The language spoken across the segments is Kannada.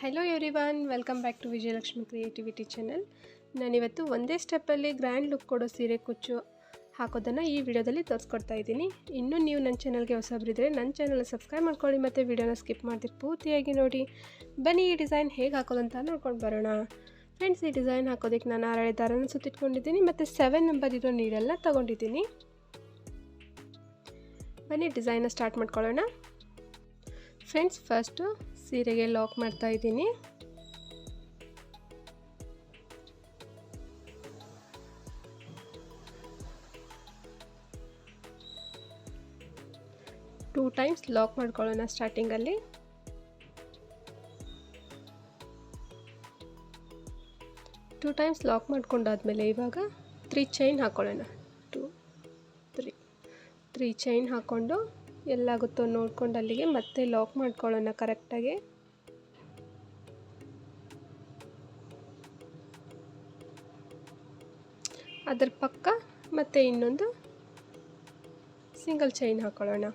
Hello everyone welcome back to Vijayalakshmi creativity channel ನಾನಿವತ್ತು ಒಂದೇ ಸ್ಟೆಪ್ಪಲ್ಲಿ ಗ್ರ್ಯಾಂಡ್ ಲುಕ್ ಕೊಡೋ ಸೀರೆ ಕುಚ್ಚು ಹಾಕೋದನ್ನು ಈ ವಿಡಿಯೋದಲ್ಲಿ ತೋರಿಸ್ಕೊಡ್ತಾ ಇದ್ದೀನಿ. ಇನ್ನೂ ನೀವು ನನ್ನ ಚಾನಲ್ಗೆ ಹೊಸಬ್ರಿದ್ರೆ ನನ್ನ ಚಾನಲ್ ಸಬ್ಸ್ಕ್ರೈಬ್ ಮಾಡ್ಕೊಳ್ಳಿ ಮತ್ತು ವಿಡಿಯೋನ ಸ್ಕಿಪ್ ಮಾಡ್ತೀವಿ ಪೂರ್ತಿಯಾಗಿ ನೋಡಿ. ಬನ್ನಿ ಈ ಡಿಸೈನ್ ಹೇಗೆ ಹಾಕೋದಂತ ನೋಡ್ಕೊಂಡು ಬರೋಣ. ಫ್ರೆಂಡ್ಸ್ ಈ ಡಿಸೈನ್ ಹಾಕೋದಕ್ಕೆ ನಾನು ಆರಳೆ ದಾರನ ಸುತ್ತಿಟ್ಕೊಂಡಿದ್ದೀನಿ ಮತ್ತು ಸೆವೆನ್ ನಂಬರ್ ಇರೋ ನೀರೆಲ್ಲ ತೊಗೊಂಡಿದ್ದೀನಿ. ಬನ್ನಿ ಡಿಸೈನ ಸ್ಟಾರ್ಟ್ ಮಾಡ್ಕೊಳ್ಳೋಣ. ಫ್ರೆಂಡ್ಸ್ ಫಸ್ಟು ಸೀರೆಗೆ ಲಾಕ್ ಮಾಡ್ತಾ ಇದ್ದೀನಿ. ಟೂ ಟೈಮ್ಸ್ ಲಾಕ್ ಮಾಡ್ಕೊಳ್ಳೋಣ ಸ್ಟಾರ್ಟಿಂಗಲ್ಲಿ ಟೂ ಟೈಮ್ಸ್ ಲಾಕ್ ಮಾಡ್ಕೊಂಡಾದ್ಮೇಲೆ ಇವಾಗ ತ್ರೀ ಚೈನ್ ಹಾಕ್ಕೊಳ್ಳೋಣ ಟೂ ತ್ರೀ ತ್ರೀ ಚೈನ್ ಹಾಕ್ಕೊಂಡು ಎಲ್ಲಾಗುತ್ತೋ ನೋಡ್ಕೊಂಡು ಅಲ್ಲಿಗೆ ಮತ್ತೆ ಲಾಕ್ ಮಾಡ್ಕೊಳ್ಳೋಣ ಕರೆಕ್ಟಾಗಿ ಅದರ ಪಕ್ಕ ಮತ್ತೆ ಇನ್ನೊಂದು ಸಿಂಗಲ್ ಚೈನ್ ಹಾಕೊಳ್ಳೋಣ.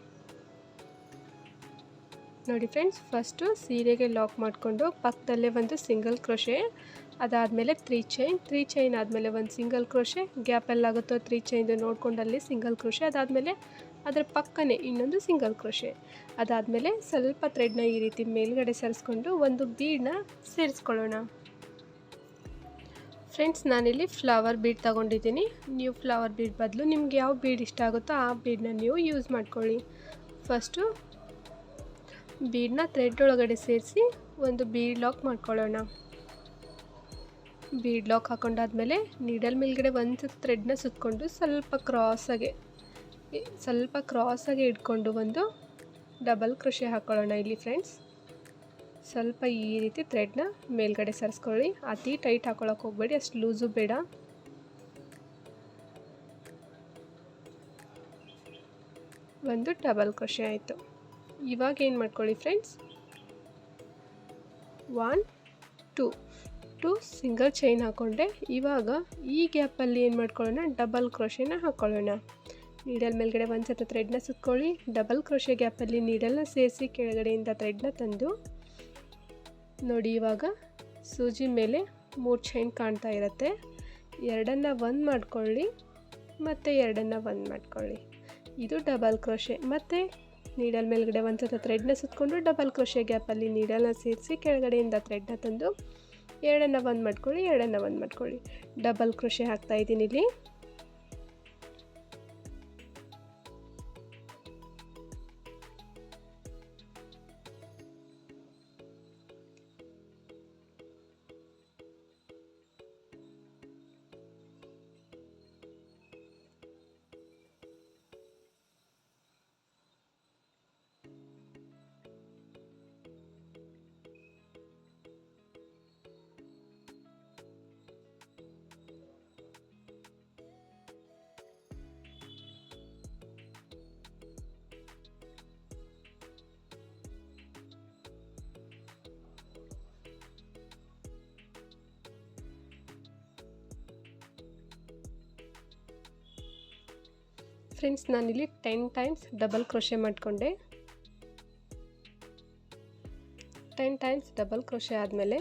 ನೋಡಿ ಫ್ರೆಂಡ್ಸ್ ಫಸ್ಟು ಸೀರೆಗೆ ಲಾಕ್ ಮಾಡಿಕೊಂಡು ಪಕ್ಕದಲ್ಲೇ ಒಂದು ಸಿಂಗಲ್ ಕ್ರೋಶೆ ಅದಾದಮೇಲೆ ತ್ರೀ ಚೈನ್ ತ್ರೀ ಚೈನ್ ಆದಮೇಲೆ ಒಂದು ಸಿಂಗಲ್ ಕ್ರೋಶೆ ಗ್ಯಾಪಲ್ಲಾಗುತ್ತೋ ತ್ರೀ ಚೈನ್ದು ನೋಡ್ಕೊಂಡಲ್ಲಿ ಸಿಂಗಲ್ ಕ್ರೋಶೆ ಅದಾದಮೇಲೆ ಅದರ ಪಕ್ಕನೇ ಇನ್ನೊಂದು ಸಿಂಗಲ್ ಕ್ರೋಶೆ. ಅದಾದಮೇಲೆ ಸ್ವಲ್ಪ ಥ್ರೆಡ್ನ ಈ ರೀತಿ ಮೇಲ್ಗಡೆ ಸರಿಸ್ಕೊಂಡು ಒಂದು ಬೀಡನ್ನ ಸೇರಿಸ್ಕೊಳ್ಳೋಣ. ಫ್ರೆಂಡ್ಸ್, ನಾನಿಲ್ಲಿ ಫ್ಲವರ್ ಬೀಡ್ ತಗೊಂಡಿದ್ದೀನಿ. ನೀವು ಫ್ಲವರ್ ಬೀಡ್ ಬದಲು ನಿಮ್ಗೆ ಯಾವ ಬೀಡ್ ಇಷ್ಟ ಆಗುತ್ತೋ ಆ ಬೀಡನ್ನ ನೀವು ಯೂಸ್ ಮಾಡ್ಕೊಳ್ಳಿ. ಫಸ್ಟು ಬೀಡನ್ನ ಥ್ರೆಡ್ ಒಳಗಡೆ ಸೇರಿಸಿ ಒಂದು ಬೀಡ್ ಲಾಕ್ ಮಾಡ್ಕೊಳ್ಳೋಣ. ಬೀಡ್ ಲಾಕ್ ಹಾಕೊಂಡಾದ್ಮೇಲೆ ನೀಡಲ್ ಮೇಲ್ಗಡೆ ಒಂದು ಥ್ರೆಡ್ನ ಸುತ್ತಕೊಂಡು ಸ್ವಲ್ಪ ಕ್ರಾಸಾಗೆ ಸ್ವಲ್ಪ ಕ್ರಾಸಾಗಿ ಇಟ್ಕೊಂಡು ಒಂದು ಡಬಲ್ ಕೃಷಿ ಹಾಕ್ಕೊಳ್ಳೋಣ ಇಲ್ಲಿ ಫ್ರೆಂಡ್ಸ್ ಸ್ವಲ್ಪ ಈ ರೀತಿ ಥ್ರೆಡ್ನ ಮೇಲ್ಗಡೆ ಸರಿಸ್ಕೊಳ್ಳಿ. ಅತಿ ಟೈಟ್ ಹಾಕೊಳ್ಳೋಕೆ ಹೋಗಬೇಡಿ, ಅಷ್ಟು ಲೂಸು ಬೇಡ. ಒಂದು ಡಬಲ್ ಕೃಷಿ ಆಯಿತು. ಇವಾಗ ಏನು ಮಾಡ್ಕೊಳ್ಳಿ friends one two two single chain ಹಾಕ್ಕೊಂಡೆ ಇವಾಗ ಈ ಗ್ಯಾಪಲ್ಲಿ ಏನು ಮಾಡ್ಕೊಳ್ಳೋಣ? ಡಬಲ್ ಕ್ರೋಶೆನ ಹಾಕ್ಕೊಳ್ಳೋಣ ನೀಡಲ್ ಮೇಲ್ಗಡೆ ಒಂದು ಸತ ಥ್ರೆಡ್ನ ಸುತ್ಕೊಳ್ಳಿ. ಡಬಲ್ ಕ್ರೋಶೆ ಗ್ಯಾಪಲ್ಲಿ ನೀಡಲ್ನ ಸೇರಿಸಿ ಕೆಳಗಡೆಯಿಂದ ಥ್ರೆಡ್ನ ತಂದು. ನೋಡಿ ಇವಾಗ ಸೂಜಿ ಮೇಲೆ ಮೂರು ಚೈನ್ ಕಾಣ್ತಾ ಇರುತ್ತೆ. ಎರಡನ್ನು ಒಂದು ಮಾಡ್ಕೊಳ್ಳಿ. ಮತ್ತು ಎರಡನ್ನು ಒಂದು ಮಾಡ್ಕೊಳ್ಳಿ. ಇದು ಡಬಲ್ ಕ್ರೋಶೆ ಮತ್ತು ನೀಡಲ್ ಮೇಲ್ಗಡೆ ಒಂದು ಸತ ಥ್ರೆಡ್ನ ಸುತ್ತಕೊಂಡು ಡಬಲ್ ಕ್ರೋಶೆ ಗ್ಯಾಪಲ್ಲಿ ನೀಡಲ್ನ ಸೇರಿಸಿ ಕೆಳಗಡೆಯಿಂದ ಥ್ರೆಡ್ನ ತಂದು, ಎರಡನ್ನು ಒಂದು ಮಾಡ್ಕೊಳ್ಳಿ, ಎರಡನ್ನು ಒಂದು ಮಾಡ್ಕೊಳ್ಳಿ. ಡಬಲ್ ಕ್ರೋಶೆ ಹಾಕ್ತಾ ಇದ್ದೀನಿ ಇಲ್ಲಿ. ಫ್ರೆಂಡ್ಸ್ ನಾನಿಲ್ಲಿ ಟೆನ್ ಟೈಮ್ಸ್ ಡಬಲ್ ಕ್ರೋಶೆ ಮಾಡಿಕೊಂಡೆ. ಟೆನ್ ಟೈಮ್ಸ್ ಡಬಲ್ ಕ್ರೋಶೆ ಆದಮೇಲೆ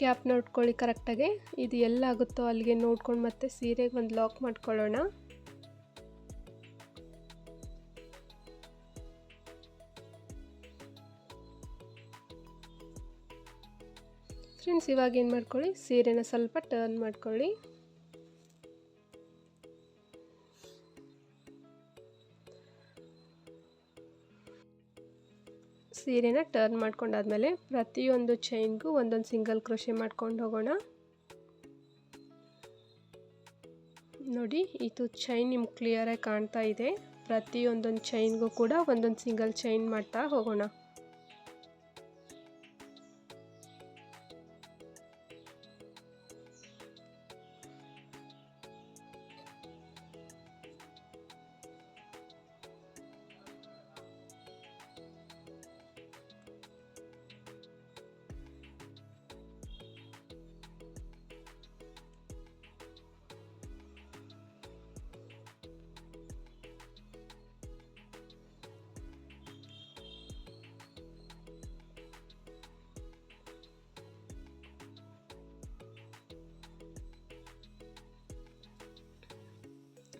ಗ್ಯಾಪ್ ಉಟ್ಕೊಳ್ಳಿ ಕರೆಕ್ಟಾಗಿ ಇದು ಎಲ್ಲಾಗುತ್ತೋ ಅಲ್ಲಿಗೆ ನೋಡ್ಕೊಂಡು ಮತ್ತೆ ಸೀರೆಗೆ ಒಂದು ಲಾಕ್ ಮಾಡ್ಕೊಳ್ಳೋಣ. ಫ್ರೆಂಡ್ಸ್ ಇವಾಗ ಏನು ಮಾಡ್ಕೊಳ್ಳಿ? ಸೀರೆನ ಸ್ವಲ್ಪ ಟರ್ನ್ ಮಾಡ್ಕೊಳ್ಳಿ. ಸೀರೆನ ಟರ್ನ್ ಮಾಡ್ಕೊಂಡಾದ್ಮೇಲೆ ಪ್ರತಿಯೊಂದು ಚೈನ್ಗೂ ಒಂದೊಂದು ಸಿಂಗಲ್ ಕ್ರೋಶೆ ಮಾಡ್ಕೊಂಡು ಹೋಗೋಣ. ನೋಡಿ, ಇದು ಚೈನ್ ನಿಮ್ಗೆ ಕ್ಲಿಯರಾಗಿ ಕಾಣ್ತಾ ಇದೆ. ಪ್ರತಿಯೊಂದೊಂದು ಚೈನ್ಗೂ ಕೂಡ ಒಂದೊಂದು ಸಿಂಗಲ್ ಚೈನ್ ಮಾಡ್ತಾ ಹೋಗೋಣ.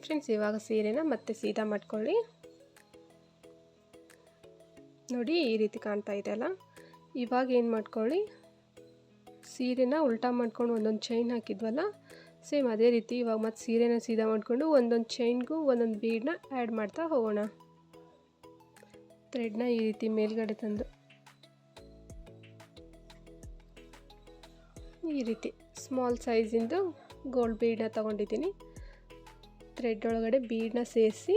ಫ್ರೆಂಡ್ಸ್ ಇವಾಗ ಸೀರೆನ ಮತ್ತೆ ಸೀದಾ ಮಾಡ್ಕೊಳ್ಳಿ. ನೋಡಿ ಈ ರೀತಿ ಕಾಣ್ತಾ ಇದೆ ಅಲ್ಲ? ಇವಾಗ ಏನು ಮಾಡ್ಕೊಳ್ಳಿ? ಸೀರೆನ ಉಲ್ಟಾ ಮಾಡ್ಕೊಂಡು ಒಂದೊಂದು ಚೈನ್ ಹಾಕಿದ್ವಲ್ಲ? ಸೇಮ್ ಅದೇ ರೀತಿ ಇವಾಗ ಮತ್ತೆ ಸೀರೆನ ಸೀದಾ ಮಾಡಿಕೊಂಡು ಒಂದೊಂದು ಚೈನ್ಗೂ ಒಂದೊಂದು ಬೀಡನ್ನ ಆ್ಯಡ್ ಮಾಡ್ತಾ ಹೋಗೋಣ. ಥ್ರೆಡ್ನ ಈ ರೀತಿ ಮೇಲ್ಗಡೆ ತಂದು. ಈ ರೀತಿ ಸ್ಮಾಲ್ ಸೈಜಿಂದು ಗೋಲ್ಡ್ ಬೀಡನ್ನ ತೊಗೊಂಡಿದ್ದೀನಿ. ಥ್ರೆಡ್ ಒಳಗಡೆ ಬೀಡನ್ನ ಸೇರಿಸಿ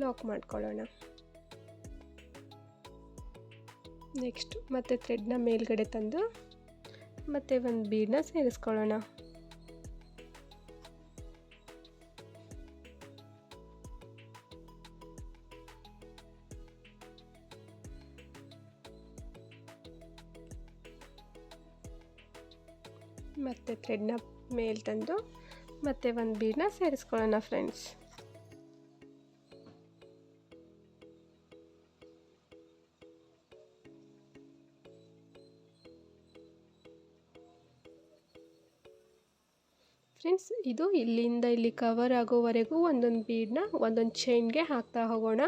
ಲಾಕ್ ಮಾಡ್ಕೊಳ್ಳೋಣ. ನೆಕ್ಸ್ಟ್ ಮತ್ತೆ ಥ್ರೆಡ್ನ ಮೇಲ್ಗಡೆ ತಂದು ಮತ್ತೆ ಒಂದು ಬೀಡನ್ನ ಸೇರಿಸ್ಕೊಳ್ಳೋಣ. ಮತ್ತೆ ಥ್ರೆಡ್ನ ಮೇಲೆ ತಂದು ಮತ್ತೆ ಒಂದು ಬೀಡನ್ನ ಸೇರಿಸ್ಕೊಳ್ಳೋಣ ಫ್ರೆಂಡ್ಸ್ ಫ್ರೆಂಡ್ಸ್ ಇದು ಇಲ್ಲಿಂದ ಇಲ್ಲಿ ಕವರ್ ಆಗೋವರೆಗೂ ಒಂದೊಂದು ಬೀಡನ್ನ ಒಂದೊಂದು ಚೈನ್ಗೆ ಹಾಕ್ತಾ ಹೋಗೋಣ.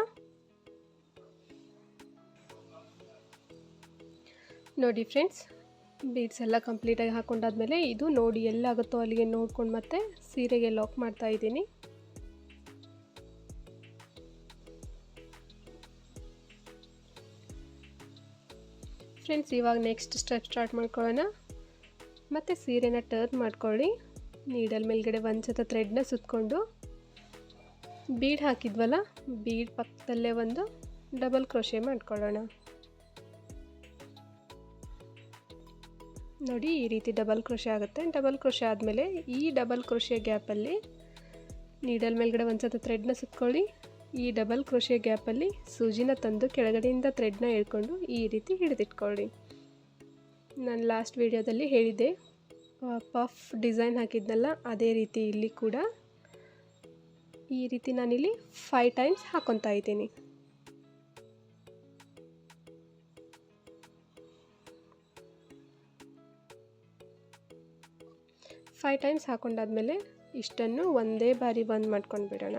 ನೋಡಿ ಫ್ರೆಂಡ್ಸ್ ಬೀಡ್ಸ್ ಎಲ್ಲ ಕಂಪ್ಲೀಟಾಗಿ ಹಾಕೊಂಡಾದ್ಮೇಲೆ ಇದು ನೋಡಿ ಎಲ್ಲಾಗುತ್ತೋ ಅಲ್ಲಿಗೆ ನೋಡ್ಕೊಂಡು ಮತ್ತೆ ಸೀರೆಗೆ ಲಾಕ್ ಮಾಡ್ತಾ ಇದ್ದೀನಿ. ಫ್ರೆಂಡ್ಸ್ ಇವಾಗ ನೆಕ್ಸ್ಟ್ ಸ್ಟೆಪ್ ಸ್ಟಾರ್ಟ್ ಮಾಡ್ಕೊಳ್ಳೋಣ. ಮತ್ತು ಸೀರೆನ ಟರ್ನ್ ಮಾಡ್ಕೊಳ್ಳಿ. ನೀಡಲ್ ಮೇಲ್ಗಡೆ ಒಂದು ಸತ ಥ್ರೆಡ್ನ ಸುತ್ತಕೊಂಡು ಬೀಡ್ ಹಾಕಿದ್ವಲ್ಲ ಬೀಡ್ ಪಕ್ಕದಲ್ಲೇ ಒಂದು ಡಬಲ್ ಕ್ರೋಶೆ ಮಾಡ್ಕೊಳ್ಳೋಣ. ನೋಡಿ ಈ ರೀತಿ ಡಬಲ್ ಕ್ರೋಶೆ ಆಗುತ್ತೆ. ಡಬಲ್ ಕ್ರೋಶೆ ಆದಮೇಲೆ ಈ ಡಬಲ್ ಕ್ರೋಶೆ ಗ್ಯಾಪಲ್ಲಿ ನೀಡಲ್ ಮೇಲ್ಗಡೆ ಒಂದು ಸತ ಥ್ರೆಡ್ನ ಸುತ್ಕೊಳ್ಳಿ. ಈ ಡಬಲ್ ಕ್ರೋಶೆ ಗ್ಯಾಪಲ್ಲಿ ಸೂಜಿನ ತಂದು ಕೆಳಗಡೆಯಿಂದ ಥ್ರೆಡ್ನ ಹೇಳ್ಕೊಂಡು ಈ ರೀತಿ ಹಿಡಿದಿಟ್ಕೊಳ್ಳಿ. ನಾನು ಲಾಸ್ಟ್ ವೀಡಿಯೋದಲ್ಲಿ ಹೇಳಿದ್ದೆ ಪಫ್ ಡಿಸೈನ್ ಹಾಕಿದ್ನಲ್ಲ, ಅದೇ ರೀತಿ ಇಲ್ಲಿ ಕೂಡ ಈ ರೀತಿ ನಾನಿಲ್ಲಿ ಫೈವ್ ಟೈಮ್ಸ್ ಹಾಕ್ಕೊತಾ ಇದ್ದೀನಿ. ಫೈವ್ ಟೈಮ್ಸ್ ಹಾಕೊಂಡಾದ್ಮೇಲೆ ಇಷ್ಟನ್ನು ಒಂದೇ ಬಾರಿ ಬಂದ್ ಮಾಡ್ಕೊಂಡು ಬಿಡೋಣ.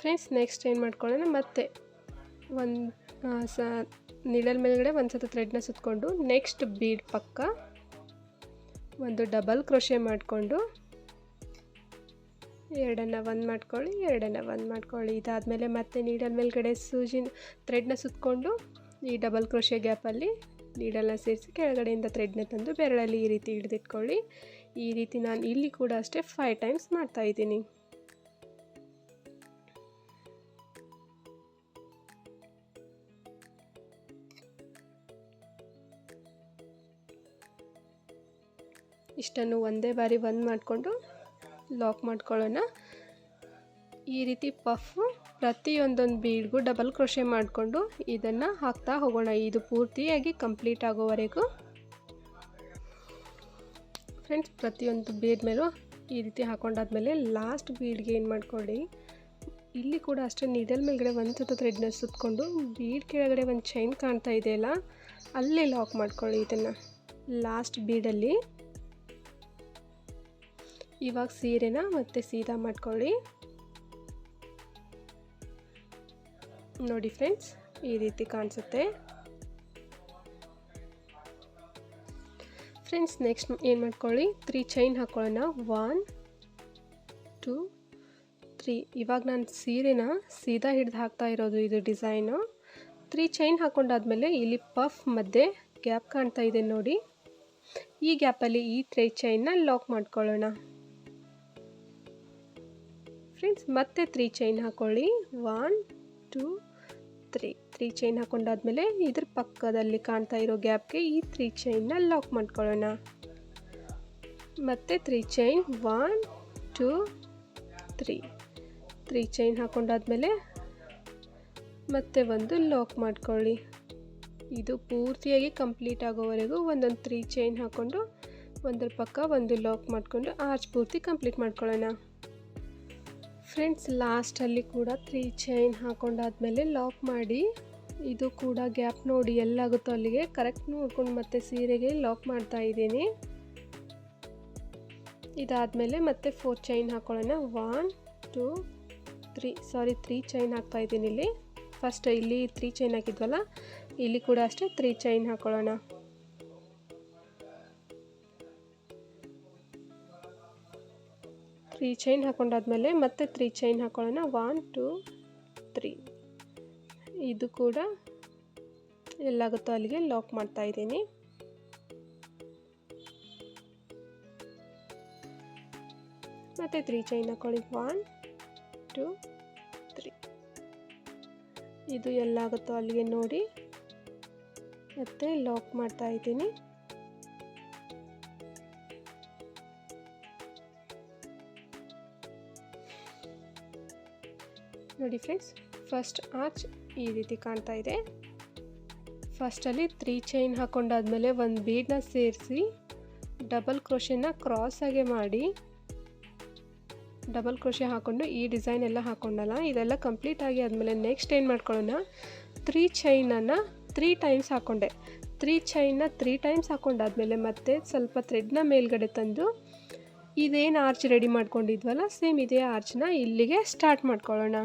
ಫ್ರೆಂಡ್ಸ್ ನೆಕ್ಸ್ಟ್ ಏನು ಮಾಡ್ಕೊಳ್ಳೋಣ? ಮತ್ತೆ ಒಂದು ಸ ನಿಡಲ್ ಮೇಲ್ಗಡೆ ಒಂದು ಸತಿ ಥ್ರೆಡ್ನ ಸುತ್ತಕೊಂಡು ನೆಕ್ಸ್ಟ್ ಬೀಡ್ ಪಕ್ಕ ಒಂದು ಡಬಲ್ ಕ್ರೋಶೆ ಮಾಡಿಕೊಂಡು ಎರಡನ್ನು ಒಂದು ಮಾಡ್ಕೊಳ್ಳಿ, ಎರಡನ್ನು ಒಂದು ಮಾಡ್ಕೊಳ್ಳಿ. ಇದಾದಮೇಲೆ ಮತ್ತೆ ನೀಡಲ್ ಮೇಲ್ಗಡೆ ಸೂಜಿನ ಥ್ರೆಡ್ನ ಸುತ್ತಕೊಂಡು ಈ ಡಬಲ್ ಕ್ರೋಶೆ ಗ್ಯಾಪಲ್ಲಿ ನೀಡಲ್ನ ಸೇರಿಸಿ ಕೆಳಗಡೆಯಿಂದ ಥ್ರೆಡ್ನ ತಂದು ಬೆರಳಲ್ಲಿ ಈ ರೀತಿ ಹಿಡಿದಿಟ್ಕೊಳ್ಳಿ. ಈ ರೀತಿ ನಾನು ಇಲ್ಲಿ ಕೂಡ ಅಷ್ಟೇ ಫೈವ್ ಟೈಮ್ಸ್ ಮಾಡ್ತಾಯಿದ್ದೀನಿ ಇಷ್ಟನ್ನು ಒಂದೇ ಬಾರಿ ಬಂದ್ ಮಾಡಿಕೊಂಡು ಲಾಕ್ ಮಾಡ್ಕೊಳ್ಳೋಣ. ಈ ರೀತಿ ಪಫು ಪ್ರತಿಯೊಂದೊಂದು ಬೀಡ್ಗೂ ಡಬಲ್ ಕ್ರೋಶೆ ಮಾಡಿಕೊಂಡು ಇದನ್ನು ಹಾಕ್ತಾ ಹೋಗೋಣ. ಇದು ಪೂರ್ತಿಯಾಗಿ ಕಂಪ್ಲೀಟ್ ಆಗೋವರೆಗೂ. ಫ್ರೆಂಡ್ಸ್, ಪ್ರತಿಯೊಂದು ಬೀಡ್ ಮೇಲೂ ಈ ರೀತಿ ಹಾಕೊಂಡಾದ್ಮೇಲೆ ಲಾಸ್ಟ್ ಬೀಡ್ಗೆ ಏನು ಮಾಡ್ಕೊಳ್ಳಿ? ಇಲ್ಲಿ ಕೂಡ ಅಷ್ಟೇ ನೀಡಲ್ ಮೇಲ್ಗಡೆ ಒಂದು ಸುತ್ತ ಥ್ರೆಡ್ನ ಸುತ್ತಕೊಂಡು ಬೀಡ್ ಕೆಳಗಡೆ ಒಂದು ಚೈನ್ ಕಾಣ್ತಾ ಇದೆಯಲ್ಲ, ಅಲ್ಲೇ ಲಾಕ್ ಮಾಡ್ಕೊಳ್ಳಿ ಇದನ್ನು. ಲಾಸ್ಟ್ ಬೀಡಲ್ಲಿ ಇವಾಗ ಸೀರೆನ ಮತ್ತೆ ಸೀದಾ ಮಾಡ್ಕೊಳ್ಳಿ. ನೋಡಿ ಫ್ರೆಂಡ್ಸ್, ಈ ರೀತಿ ಕಾಣಿಸುತ್ತೆ. ಫ್ರೆಂಡ್ಸ್, ನೆಕ್ಸ್ಟ್ ಏನು ಮಾಡ್ಕೊಳ್ಳಿ? ತ್ರೀ ಚೈನ್ ಹಾಕ್ಕೊಳ್ಳೋಣ ಒನ್, ಟೂ, ತ್ರೀ. ಇವಾಗ ನಾನು ಸೀರೆನ ಸೀದಾ ಹಿಡ್ದು ಹಾಕ್ತಾ ಇರೋದು ಇದು ಡಿಸೈನು. ತ್ರೀ ಚೈನ್ ಹಾಕೊಂಡಾದ್ಮೇಲೆ ಇಲ್ಲಿ ಪಫ್ ಮಧ್ಯೆ ಗ್ಯಾಪ್ ಕಾಣ್ತಾ ಇದೆ ನೋಡಿ. ಈ ಗ್ಯಾಪಲ್ಲಿ ಈ ತ್ರೀ ಚೈನ್ನ ಲಾಕ್ ಮಾಡ್ಕೊಳ್ಳೋಣ. ಫ್ರೆಂಡ್ಸ್, ಮತ್ತೆ ತ್ರೀ ಚೈನ್ ಹಾಕೊಳ್ಳಿ. One, two, three. Three chain ಹಾಕೊಂಡಾದ್ಮೇಲೆ ಇದ್ರ ಪಕ್ಕದಲ್ಲಿ ಕಾಣ್ತಾ ಇರೋ ಗ್ಯಾಪ್ಗೆ ಈ ತ್ರೀ ಚೈನ್ನ ಲಾಕ್ ಮಾಡ್ಕೊಳ್ಳೋಣ. ಮತ್ತೆ three chain, one, two, three. Three chain ಹಾಕೊಂಡಾದ್ಮೇಲೆ ಮತ್ತೆ ಒಂದು ಲಾಕ್ ಮಾಡ್ಕೊಳ್ಳಿ. ಇದು ಪೂರ್ತಿಯಾಗಿ ಕಂಪ್ಲೀಟ್ ಆಗೋವರೆಗೂ ಒಂದೊಂದು ತ್ರೀ ಚೈನ್ ಹಾಕ್ಕೊಂಡು ಒಂದರ ಪಕ್ಕ ಒಂದು ಲಾಕ್ ಮಾಡಿಕೊಂಡು ಆರ್ಚ್ ಪೂರ್ತಿ ಕಂಪ್ಲೀಟ್ ಮಾಡ್ಕೊಳ್ಳೋಣ. ಫ್ರೆಂಡ್ಸ್ ಲಾಸ್ಟಲ್ಲಿ ಕೂಡ ತ್ರೀ ಚೈನ್ ಹಾಕೊಂಡಾದ್ಮೇಲೆ ಲಾಕ್ ಮಾಡಿ, ಇದು ಕೂಡ ಗ್ಯಾಪ್ ನೋಡಿ ಎಲ್ಲಾಗುತ್ತೋ ಅಲ್ಲಿಗೆ ಕರೆಕ್ಟ್ ನೋಡ್ಕೊಂಡು ಮತ್ತೆ ಸೀರೆಗೆ ಲಾಕ್ ಮಾಡ್ತಾ ಇದ್ದೀನಿ. ಇದಾದಮೇಲೆ ಮತ್ತೆ ಫೋರ್ ಚೈನ್ ಹಾಕೊಳ್ಳೋಣ. One two three sorry three chain ಹಾಕ್ತಾ ಇದ್ದೀನಿ ಇಲ್ಲಿ. ಫಸ್ಟ್ ಇಲ್ಲಿ ತ್ರೀ ಚೈನ್ ಹಾಕಿದ್ವಲ್ಲ, ಇಲ್ಲಿ ಕೂಡ ಅಷ್ಟೇ ತ್ರೀ ಚೈನ್ ಹಾಕೊಳ್ಳೋಣ. ತ್ರೀ ಚೈನ್ ಹಾಕೊಂಡಾದ್ಮೇಲೆ ಮತ್ತೆ ತ್ರೀ ಚೈನ್ ಹಾಕೊಳ್ಳೋಣ. ಒನ್ ಟೂ ತ್ರೀ ಇದು ಕೂಡ ಎಲ್ಲಾಗುತ್ತೋ ಅಲ್ಲಿಗೆ ಲಾಕ್ ಮಾಡ್ತಾ ಇದ್ದೀನಿ. ಮತ್ತು ತ್ರೀ ಚೈನ್ ಹಾಕೊಳ್ಳಿ. ಒನ್ ಟು ತ್ರೀ ಇದು ಎಲ್ಲಾಗುತ್ತೋ ಅಲ್ಲಿಗೆ ನೋಡಿ ಮತ್ತೆ ಲಾಕ್ ಮಾಡ್ತಾ ಇದ್ದೀನಿ. ನೋಡಿ ಫ್ರೆಂಡ್ಸ್ ಫಸ್ಟ್ ಆರ್ಚ್ ಈ ರೀತಿ ಕಾಣ್ತಾ ಇದೆ. ಫಸ್ಟಲ್ಲಿ ತ್ರೀ ಚೈನ್ ಹಾಕೊಂಡಾದ್ಮೇಲೆ ಒಂದು ಬೀಡನ್ನ ಸೇರಿಸಿ ಡಬಲ್ ಕ್ರೋಶೆನ ಕ್ರಾಸಾಗೆ ಮಾಡಿ ಡಬಲ್ ಕ್ರೋಶೆ ಹಾಕ್ಕೊಂಡು ಈ ಡಿಸೈನ್ ಎಲ್ಲ ಹಾಕ್ಕೊಂಡಲ್ಲ ಇದೆಲ್ಲ ಕಂಪ್ಲೀಟ್ ಆಗಿ ಆದಮೇಲೆ ನೆಕ್ಸ್ಟ್ ಏನು ಮಾಡ್ಕೊಳ್ಳೋಣ? ತ್ರೀ ಚೈನನ್ನು ತ್ರೀ ಟೈಮ್ಸ್ ಹಾಕ್ಕೊಂಡೆ ತ್ರೀ ಚೈನ್ನ ತ್ರೀ ಟೈಮ್ಸ್ ಹಾಕ್ಕೊಂಡಾದ್ಮೇಲೆ ಮತ್ತೆ ಸ್ವಲ್ಪ ಥ್ರೆಡ್ನ ಮೇಲ್ಗಡೆ ತಂದು, ಇದೇನು ಆರ್ಚ್ ರೆಡಿ ಮಾಡ್ಕೊಂಡಿದ್ವಲ್ಲ ಸೇಮ್ ಇದೇ ಆರ್ಚ್ನ ಇಲ್ಲಿಗೆ ಸ್ಟಾರ್ಟ್ ಮಾಡ್ಕೊಳ್ಳೋಣ.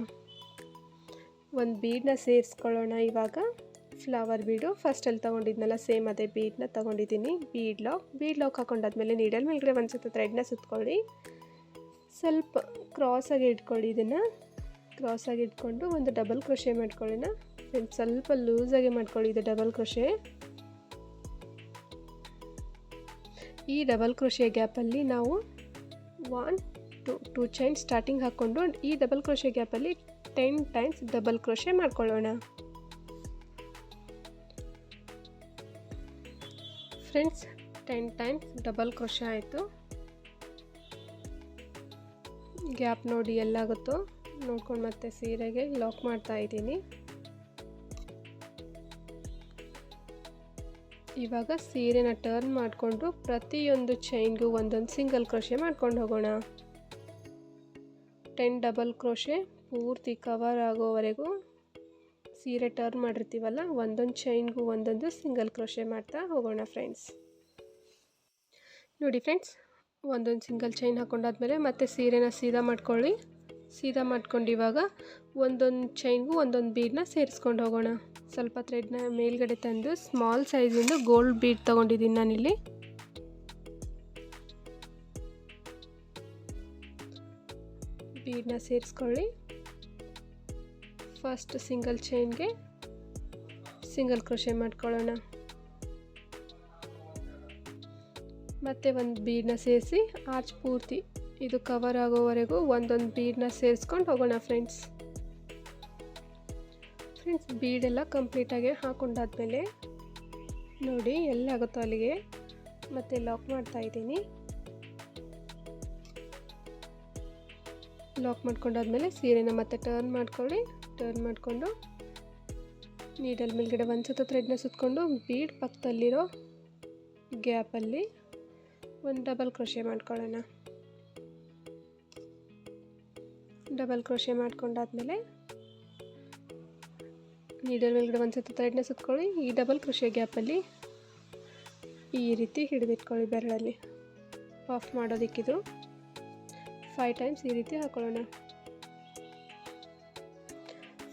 ಒಂದು ಬೀಡನ್ನ ಸೇರಿಸ್ಕೊಳ್ಳೋಣ ಇವಾಗ. ಫ್ಲವರ್ ಬೀಡು ಫಸ್ಟಲ್ಲಿ ತೊಗೊಂಡಿದ್ನಲ್ಲ ಸೇಮ್ ಅದೇ ಬೀಡನ್ನ ತೊಗೊಂಡಿದ್ದೀನಿ. ಬೀಡ್ ಲಾಕ್ ಬೀಡ್ ಲಾಕ್ ಹಾಕೊಂಡಾದ್ಮೇಲೆ ನೀಡಲ್ ಮೇಲ್ಗಡೆ ಒಂದು ಸ್ವಲ್ಪ ಥ್ರೆಡ್ನ ಸುತ್ಕೊಳ್ಳಿ. ಸ್ವಲ್ಪ ಕ್ರಾಸಾಗಿ ಇಟ್ಕೊಳ್ಳಿ ಇದನ್ನು. ಕ್ರಾಸಾಗಿ ಇಟ್ಕೊಂಡು ಒಂದು ಡಬಲ್ ಕ್ರೋಶೆ ಮಾಡ್ಕೊಳ್ಳೋಣ. ಸ್ವಲ್ಪ ಸ್ವಲ್ಪ ಲೂಸಾಗಿ ಮಾಡ್ಕೊಳ್ಳಿ ಇದು ಡಬಲ್ ಕ್ರೋಶೆ ಈ ಡಬಲ್ ಕ್ರೋಶೆ ಗ್ಯಾಪಲ್ಲಿ ನಾವು one two two chain starting ಹಾಕ್ಕೊಂಡು ಈ ಡಬಲ್ ಕ್ರೋಶೆ ಗ್ಯಾಪಲ್ಲಿ ಟೆನ್ ಟೈಮ್ಸ್ ಡಬಲ್ ಕ್ರೋಶೆ ಮಾಡ್ಕೊಳ್ಳೋಣ. Friends ten times double crochet ಆಯಿತು. ಗ್ಯಾಪ್ ನೋಡಿ ಎಲ್ಲಾಗುತ್ತೋ, ನೋಡ್ಕೊಂಡು ಮತ್ತೆ ಸೀರೆಗೆ ಲಾಕ್ ಮಾಡ್ತಾ ಇದ್ದೀನಿ. ಇವಾಗ ಸೀರೆನ ಟರ್ನ್ ಮಾಡಿಕೊಂಡು ಪ್ರತಿಯೊಂದು ಚೈನ್ಗೂ ಒಂದೊಂದು ಸಿಂಗಲ್ ಕ್ರೋಶೆ ಮಾಡ್ಕೊಂಡು ಹೋಗೋಣ. ಟೆನ್ ಡಬಲ್ ಕ್ರೋಶೆ ಪೂರ್ತಿ ಕವರ್ ಆಗೋವರೆಗೂ ಸೀರೆ ಟರ್ನ್ ಮಾಡಿರ್ತೀವಲ್ಲ, ಒಂದೊಂದು ಚೈನ್ಗೂ ಒಂದೊಂದು ಸಿಂಗಲ್ ಕ್ರೋಶೆ ಮಾಡ್ತಾ ಹೋಗೋಣ ಫ್ರೆಂಡ್ಸ್ ನೋಡಿ ಫ್ರೆಂಡ್ಸ್ ಒಂದೊಂದು ಸಿಂಗಲ್ ಚೈನ್ ಹಾಕೊಂಡಾದ್ಮೇಲೆ ಮತ್ತೆ ಸೀರೆನ ಸೀದಾ ಮಾಡ್ಕೊಳ್ಳಿ. ಸೀದಾ ಮಾಡ್ಕೊಂಡು ಇವಾಗ ಒಂದೊಂದು ಚೈನ್ಗೂ ಒಂದೊಂದು ಬೀಡನ್ನ ಸೇರಿಸ್ಕೊಂಡು ಹೋಗೋಣ. ಸ್ವಲ್ಪ ಥ್ರೆಡ್ನ ಮೇಲ್ಗಡೆ ತಂದು ಸ್ಮಾಲ್ ಸೈಜಿಂದು ಗೋಲ್ಡ್ ಬೀಡ್ ತೊಗೊಂಡಿದ್ದೀನಿ ನಾನಿಲ್ಲಿ. ಬೀಡನ್ನ ಸೇರಿಸ್ಕೊಳ್ಳಿ. ಫಸ್ಟ್ ಸಿಂಗಲ್ ಚೈನ್ಗೆ ಸಿಂಗಲ್ ಕ್ರೋಶೆ ಮಾಡ್ಕೊಳ್ಳೋಣ. ಮತ್ತು ಒಂದು ಬೀಡನ್ನ ಸೇರಿಸಿ ಆರ್ಚ್ ಪೂರ್ತಿ ಇದು ಕವರ್ ಆಗೋವರೆಗೂ ಒಂದೊಂದು ಬೀಡನ್ನ ಸೇರಿಸ್ಕೊಂಡು ಹೋಗೋಣ ಫ್ರೆಂಡ್ಸ್ ಫ್ರೆಂಡ್ಸ್ ಬೀಡೆಲ್ಲ ಕಂಪ್ಲೀಟಾಗಿ ಹಾಕೊಂಡಾದ್ಮೇಲೆ ನೋಡಿ ಎಲ್ಲಾಗುತ್ತೋ ಅಲ್ಲಿಗೆ. ಮತ್ತೆ ಲಾಕ್ ಮಾಡ್ತಾ ಇದ್ದೀನಿ. ಲಾಕ್ ಮಾಡ್ಕೊಂಡಾದ್ಮೇಲೆ ಸೀರೆನ ಮತ್ತೆ ಟರ್ನ್ ಮಾಡ್ಕೊಳ್ಳಿ. ಟರ್ನ್ ಮಾಡಿಕೊಂಡು ನೀಡಲ್ ಮೇಲ್ಗಡೆ ಒಂದು ಸತ ಥ್ರೆಡ್ನ ಸುತ್ತಕೊಂಡು ಬೀಡ್ ಪಕ್ಕದಲ್ಲಿರೋ ಗ್ಯಾಪಲ್ಲಿ ಒಂದು ಡಬಲ್ ಕ್ರೋಶೆ ಮಾಡ್ಕೊಳ್ಳೋಣ. ಡಬಲ್ ಕ್ರೋಶೆ ಮಾಡ್ಕೊಂಡಾದ್ಮೇಲೆ ನೀಡಲ್ ಮೇಲ್ಗಡೆ ಒಂದು ಸತಿ ಥ್ರೆಡ್ನ ಸುತ್ಕೊಳ್ಳಿ. ಈ ಡಬಲ್ ಕ್ರೋಶೆ ಗ್ಯಾಪಲ್ಲಿ ಈ ರೀತಿ ಹಿಡಿದಿಟ್ಕೊಳ್ಳಿ ಬೆರಳಲ್ಲಿ. ಆಫ್ ಮಾಡೋದಿಕ್ಕಿದ್ರು ಫೈವ್ ಟೈಮ್ಸ್ ಈ ರೀತಿ ಹಾಕೊಳ್ಳೋಣ.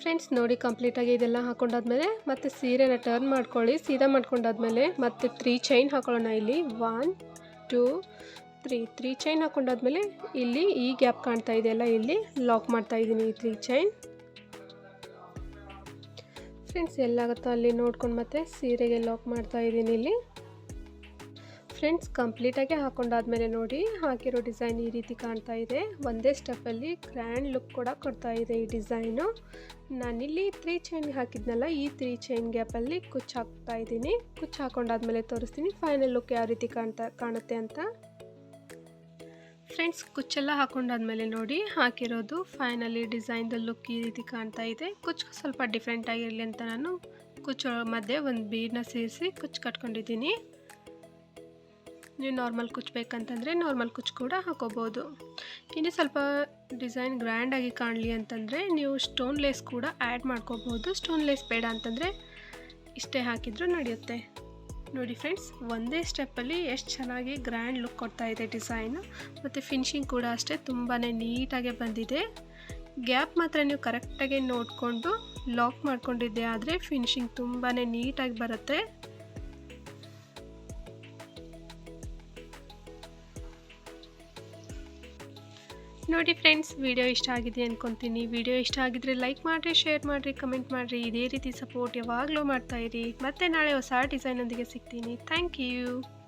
ಫ್ರೆಂಡ್ಸ್, ನೋಡಿ ಕಂಪ್ಲೀಟಾಗಿ ಇದೆಲ್ಲ ಹಾಕೊಂಡಾದ್ಮೇಲೆ ಮತ್ತೆ ಸೀರೆನ ಟರ್ನ್ ಮಾಡ್ಕೊಳ್ಳಿ. ಸೀದಾ ಮಾಡ್ಕೊಂಡಾದ್ಮೇಲೆ ಮತ್ತೆ ತ್ರೀ ಚೈನ್ ಹಾಕೊಳ್ಳೋಣ ಇಲ್ಲಿ. One two three three chain ಹಾಕೊಂಡಾದ್ಮೇಲೆ ಇಲ್ಲಿ ಈ ಗ್ಯಾಪ್ ಕಾಣ್ತಾ ಇದೆಯಲ್ಲ ಇಲ್ಲಿ ಲಾಕ್ ಮಾಡ್ತಾ ಇದ್ದೀನಿ ಈ ತ್ರೀ ಚೈನ್ ಫ್ರೆಂಡ್ಸ್ ಎಲ್ಲಾಗುತ್ತೋ ಅಲ್ಲಿ ನೋಡ್ಕೊಂಡು ಮತ್ತೆ ಸೀರೆಗೆ ಲಾಕ್ ಮಾಡ್ತಾ ಇದ್ದೀನಿ ಇಲ್ಲಿ. ಫ್ರೆಂಡ್ಸ್ ಕಂಪ್ಲೀಟಾಗಿ ಹಾಕೊಂಡಾದ್ಮೇಲೆ ನೋಡಿ, ಹಾಕಿರೋ ಡಿಸೈನ್ ಈ ರೀತಿ ಕಾಣ್ತಾ ಇದೆ. ಒಂದೇ ಸ್ಟೆಪ್ಪಲ್ಲಿ ಗ್ರ್ಯಾಂಡ್ ಲುಕ್ ಕೂಡ ಕೊಡ್ತಾ ಇದೆ ಈ ಡಿಸೈನು ನಾನಿಲ್ಲಿ ತ್ರೀ ಚೈನ್ ಹಾಕಿದ್ನಲ್ಲ, ಈ ತ್ರೀ ಚೈನ್ ಗ್ಯಾಪಲ್ಲಿ ಕುಚ್ಚು ಹಾಕ್ತಾ ಇದ್ದೀನಿ. ಕುಚ್ಚು ಹಾಕೊಂಡಾದ್ಮೇಲೆ ತೋರಿಸ್ತೀನಿ ಫೈನಲ್ ಲುಕ್ ಯಾವ ರೀತಿ ಕಾಣ್ತಾ, ಕಾಣುತ್ತೆ ಅಂತ. ಫ್ರೆಂಡ್ಸ್ ಕುಚ್ಚೆಲ್ಲ ಹಾಕೊಂಡಾದ್ಮೇಲೆ ನೋಡಿ, ಹಾಕಿರೋದು ಫೈನಲಿ ಡಿಸೈನ್ದು ಲುಕ್ ಈ ರೀತಿ ಕಾಣ್ತಾ ಇದೆ. ಕುಚ್ಚು ಸ್ವಲ್ಪ ಡಿಫ್ರೆಂಟ್ ಆಗಿರಲಿ ಅಂತ ನಾನು ಕುಚ್ಚು ಮಧ್ಯೆ ಒಂದು ಬೀಡನ್ನ ಸೇರಿಸಿ ಕುಚ್ಚು ಕಟ್ಕೊಂಡಿದ್ದೀನಿ. ನೀವು ನಾರ್ಮಲ್ ಕುಚ್ಚಬೇಕಂತಂದರೆ ನಾರ್ಮಲ್ ಕುಚ್ಚು ಕೂಡ ಹಾಕೋಬೋದು. ಇನ್ನು ಸ್ವಲ್ಪ ಡಿಸೈನ್ ಗ್ರ್ಯಾಂಡಾಗಿ ಕಾಣಲಿ ಅಂತಂದರೆ ನೀವು ಸ್ಟೋನ್ ಲೇಸ್ ಕೂಡ ಆ್ಯಡ್ ಮಾಡ್ಕೋಬೋದು. ಸ್ಟೋನ್ ಲೇಸ್ ಬೇಡ ಅಂತಂದರೆ ಇಷ್ಟೇ ಹಾಕಿದರೂ ನಡೆಯುತ್ತೆ. ನೋಡಿ ಫ್ರೆಂಡ್ಸ್ ಒಂದೇ ಸ್ಟೆಪ್ಪಲ್ಲಿ ಎಷ್ಟು ಚೆನ್ನಾಗಿ ಗ್ರ್ಯಾಂಡ್ ಲುಕ್ ಕೊಡ್ತಾ ಇದೆ ಡಿಸೈನು ಮತ್ತು ಫಿನಿಶಿಂಗ್ ಕೂಡ ಅಷ್ಟೇ ತುಂಬಾ ನೀಟಾಗೆ ಬಂದಿದೆ. ಗ್ಯಾಪ್ ಮಾತ್ರ ನೀವು ಕರೆಕ್ಟಾಗಿ ನೋಡಿಕೊಂಡು ಲಾಕ್ ಮಾಡ್ಕೊಂಡಿದ್ದೆ ಆದರೆ ಫಿನಿಶಿಂಗ್ ತುಂಬಾ ನೀಟಾಗಿ ಬರುತ್ತೆ. ನೋಡಿ ಫ್ರೆಂಡ್ಸ್, ವಿಡಿಯೋ ಇಷ್ಟ ಆಗಿದೆ ಅಂದ್ಕೊತೀನಿ ವಿಡಿಯೋ ಇಷ್ಟ ಆಗಿದ್ರೆ ಲೈಕ್ ಮಾಡಿರಿ, ಶೇರ್ ಮಾಡಿರಿ, ಕಮೆಂಟ್ ಮಾಡಿರಿ. ಇದೇ ರೀತಿ ಸಪೋರ್ಟ್ ಯಾವಾಗಲೂ ಇರಿ. ಮತ್ತೆ ನಾಳೆ ಹೊಸ ಡಿಸೈನೊಂದಿಗೆ ಸಿಗ್ತೀನಿ. Thank you.